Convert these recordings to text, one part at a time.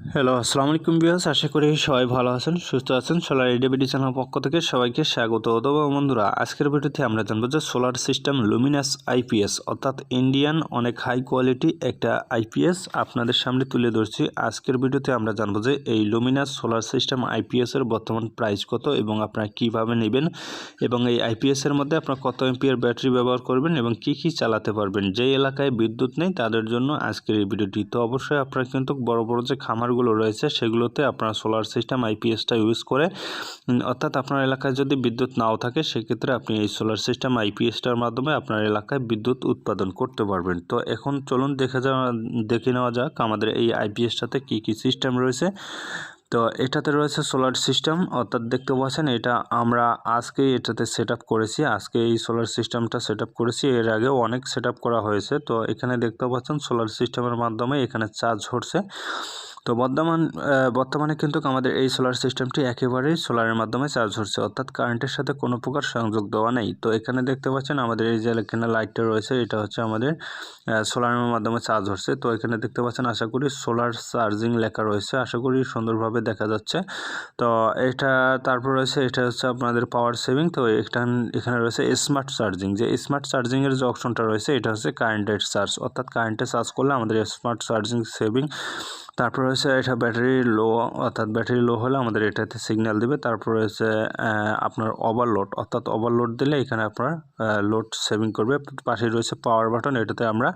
Hello আসসালামু আলাইকুম বিয়াস আশা করি সবাই ভালো আছেন, সুস্থ আছেন। সোলার এডিবিটি চ্যানেল পক্ষ থেকে সবাইকে স্বাগত। তবে বন্ধুরা, আজকের ভিডিওতে আমরা জানব যে সোলার সিস্টেম লুমিনাস আইপিএস অর্থাৎ ইন্ডিয়ান অনেক হাই কোয়ালিটি একটা আইপিএস আপনাদের সামনে তুলে ধরছি। আজকের ভিডিওতে আমরা জানব যে এই লুমিনাস সোলার সিস্টেম আইপিএস এর বর্তমান প্রাইস কত এবং আপনারা কীভাবে নেবেন এবং এই আইপিএস এর মধ্যে আপনারা কত এমপিআর ব্যাটারি ব্যবহার করবেন এবং কি কি চালাতে পারবেন। যে এলাকায় বিদ্যুৎ নেই, তাদের জন্য আজকের এই ভিডিওটি। তো অবশ্যই আপনারা কিন্তু বড় বড় যে খামারগুলো রয়েছে, সেগুলোতে আপনার সোলার সিস্টেম আইপিএসটা ইউজ করে অর্থাৎ আপনার এলাকায় যদি বিদ্যুৎ নাও থাকে, সেক্ষেত্রে আপনি এই সোলার সিস্টেম আইপিএসটার মাধ্যমে আপনার এলাকায় বিদ্যুৎ উৎপাদন করতে পারবেন। তো এখন চলুন দেখে যাওয়া দেখে নেওয়া যাক আমাদের এই আইপিএসটাতে কী কী সিস্টেম রয়েছে। তো এটাতে রয়েছে সোলার সিস্টেম অর্থাৎ দেখতে পাচ্ছেন এটা আমরা আজকেই এটাতে সেট করেছি, আজকে এই সোলার সিস্টেমটা সেট করেছি, এর আগেও অনেক সেট করা হয়েছে। তো এখানে দেখতে পাচ্ছেন সোলার সিস্টেমের মাধ্যমে এখানে চার্জ হচ্ছে। তো বর্তমান বর্তমানে কিন্তু আমাদের এই সোলার সিস্টেমটি একেবারেই সোলারের মাধ্যমে চার্জ হচ্ছে। অর্থাৎ কারেন্টের সাথে কোনো প্রকার সংযোগ দেওয়া নেই। তো এখানে দেখতে পাচ্ছেন আমাদের এই যে এখানে লাইটটা রয়েছে, এটা হচ্ছে আমাদের সোলারের মাধ্যমে চার্জ হচ্ছে। তো এখানে দেখতে পাচ্ছেন আশা করি সোলার চার্জিং লেখা রয়েছে। আশা করি সুন্দরভাবে দেখা যাচ্ছে। তো এটা তারপর রয়েছে, এটা হচ্ছে আপনাদের পাওয়ার সেভিং তো এখানে এখানে রয়েছে স্মার্ট চার্জিং যে স্মার্ট চার্জিংয়ের যে অপশনটা রয়েছে, এটা হচ্ছে কারেন্টের চার্জ অর্থাৎ কারেন্টে চার্জ করলে আমাদের স্মার্ট চার্জিং সেভিং তারপর রয়েছে এটা ব্যাটারি লো, অর্থাৎ ব্যাটারি লো হলে আমাদের এটাতে সিগন্যাল দিবে। তারপর হচ্ছে আপনার ওভারলোড অর্থাৎ ওভারলোড দিলে এখানে আপনার লোড সেভিং করবে। পাশে রয়েছে পাওয়ার বাটন এটাতে আমরা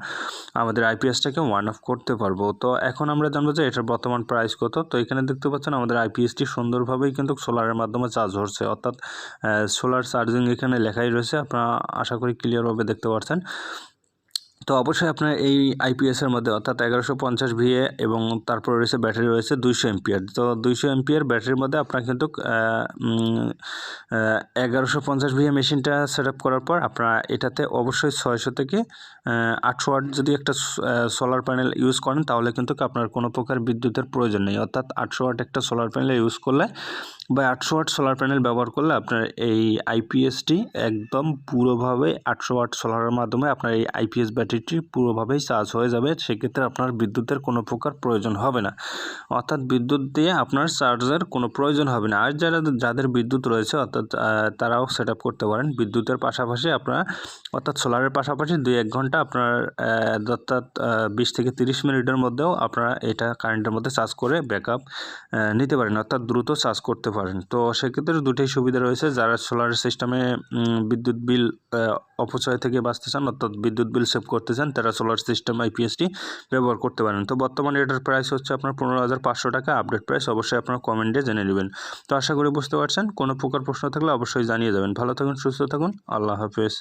আমাদের আইপিএসটাকে ওয়ান অফ করতে পারব। তো এখন আমরা জানব যে এটার বর্তমান প্রাইস কত। তো এখানে দেখতে পাচ্ছেন আমাদের আইপিএসটি সুন্দরভাবেই কিন্তু সোলারের মাধ্যমে চার্জ হচ্ছে অর্থাৎ সোলার চার্জিং এখানে লেখাই রয়েছে। আপনারা আশা করি ক্লিয়ারভাবে দেখতে পাচ্ছেন তো অবশ্যই আপনার এই আইপিএসের মধ্যে অর্থাৎ এগারোশো পঞ্চাশ ভিএ এবং তারপর রয়েছে ব্যাটারি রয়েছে দুইশো এমপিয়ার তো দুইশো এমপিয়ার ব্যাটারির মধ্যে আপনার কিন্তু এগারোশো পঞ্চাশ ভিএ মেশিনটা সেট আপ করার পর আপনারা এটাতে অবশ্যই ছয়শো থেকে আটশো ওয়াট যদি একটা সোলার প্যানেল ইউজ করেন তাহলে কিন্তু আপনার কোনো প্রকার বিদ্যুতের প্রয়োজন নেই। অর্থাৎ আটশো ওয়াট একটা সোলার প্যানেল ইউজ করলে বা আটশো ওয়াট সোলার প্যানেল ব্যবহার করলে আপনার এই আইপিএসটি একদম পুরোভাবে আটশো ওয়াট সোলারের মাধ্যমে আপনার এই আইপিএস ব্যাটারিটি পুরোভাবেই চার্জ হয়ে যাবে, সেক্ষেত্রে আপনার বিদ্যুতের কোনো প্রকার প্রয়োজন হবে না। অর্থাৎ বিদ্যুৎ দিয়ে আপনার চার্জের কোনো প্রয়োজন হবে না। আর যারা, যাদের বিদ্যুৎ রয়েছে, অর্থাৎ তারাও সেট করতে পারেন। বিদ্যুতের পাশাপাশি আপনার, অর্থাৎ সোলারের পাশাপাশি দুই এক ঘণ্টা আপনার অর্থাৎ বিশ থেকে তিরিশ মিনিটের মধ্যেও আপনারা এটা কারেন্টের মধ্যে চার্জ করে ব্যাকআপ নিতে পারেন, অর্থাৎ দ্রুত চার্জ করতে পারেন। তো সেক্ষেত্রে দুটোই সুবিধা রয়েছে। যারা সোলার সিস্টেমে বিদ্যুৎ বিল অপচয় থেকে বাঁচতে চান, অর্থাৎ বিদ্যুৎ বিল সেভ করতে চান, তারা সোলার সিস্টেম আইপিএসটি ব্যবহার করতে পারেন। তো বর্তমানে এটার প্রাইস হচ্ছে আপনার পনেরো হাজার পাঁচশো টাকা। আপডেট প্রাইস অবশ্যই আপনার কমেন্টে জেনে নেবেন। তো আশা করি বুঝতে পারছেন, কোনো প্রকার প্রশ্ন থাকলে অবশ্যই জানিয়ে যাবেন ভালো থাকুন, সুস্থ থাকুন, আল্লাহ হাফেজ।